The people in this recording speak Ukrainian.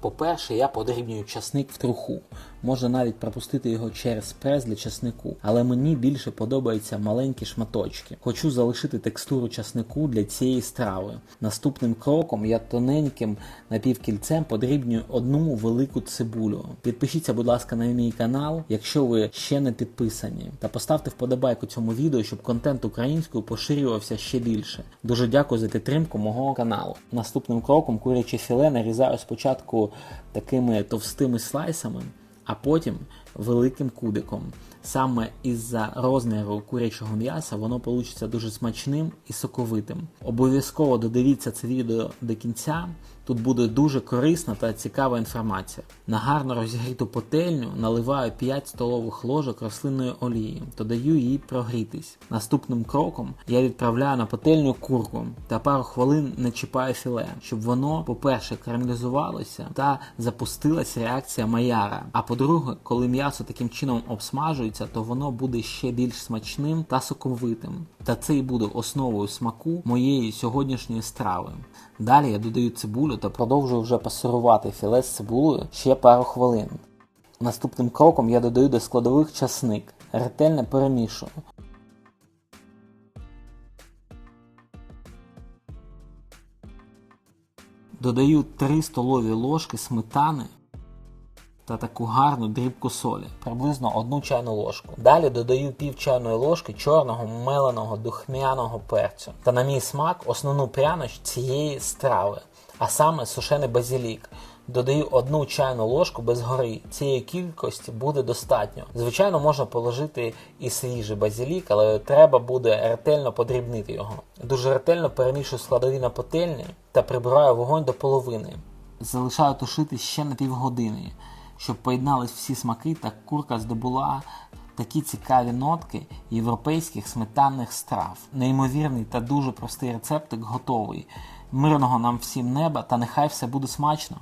По-перше, я подрібнюю часник в труху. Можна навіть пропустити його через прес для часнику, але мені більше подобаються маленькі шматочки. Хочу залишити текстуру часнику для цієї страви. Наступним кроком я тоненьким напівкільцем подрібнюю одну велику цибулю. Підпишіться, будь ласка, на мій канал, якщо ви ще не підписані, та поставте вподобайку цьому відео, щоб контент українською поширювався ще більше. Дуже дякую за підтримку мого каналу. Наступним кроком куряче філе нарізаю спочатку такими товстими слайсами, а потім великим кубиком. Саме із-за розміру курячого м'яса воно вийде дуже смачним і соковитим. Обов'язково додивіться це відео до кінця. Тут буде дуже корисна та цікава інформація. На гарно розігріту пательню наливаю 5 столових ложок рослинної олії, додаю її прогрітись. Наступним кроком я відправляю на пательню курку та пару хвилин не чіпаю філе, щоб воно, по-перше, карамелізувалося та запустилася реакція Майяра. А по-друге, коли м'ясо таким чином обсмажується, то воно буде ще більш смачним та соковитим. Та це і буде основою смаку моєї сьогоднішньої страви. Далі я додаю цибулю та продовжую вже пасирувати філе з цибулею ще пару хвилин. Наступним кроком я додаю до складових часник, ретельно перемішую. Додаю 3 столові ложки сметани та таку гарну дрібку солі, приблизно 1 чайну ложку. Далі додаю пів чайної ложки чорного меленого духмяного перцю та на мій смак основну пряність цієї страви, а саме сушений базилік. Додаю одну чайну ложку без гори. Цієї кількості буде достатньо. Звичайно, можна положити і свіжий базилік, але треба буде ретельно подрібнити його. Дуже ретельно перемішую складові на пательні та прибираю вогонь до половини. Залишаю тушити ще на півгодини, щоб поєднались всі смаки та курка здобула такі цікаві нотки європейських сметанних страв. Неймовірний та дуже простий рецептик готовий. Мирного нам всім неба та нехай все буде смачно!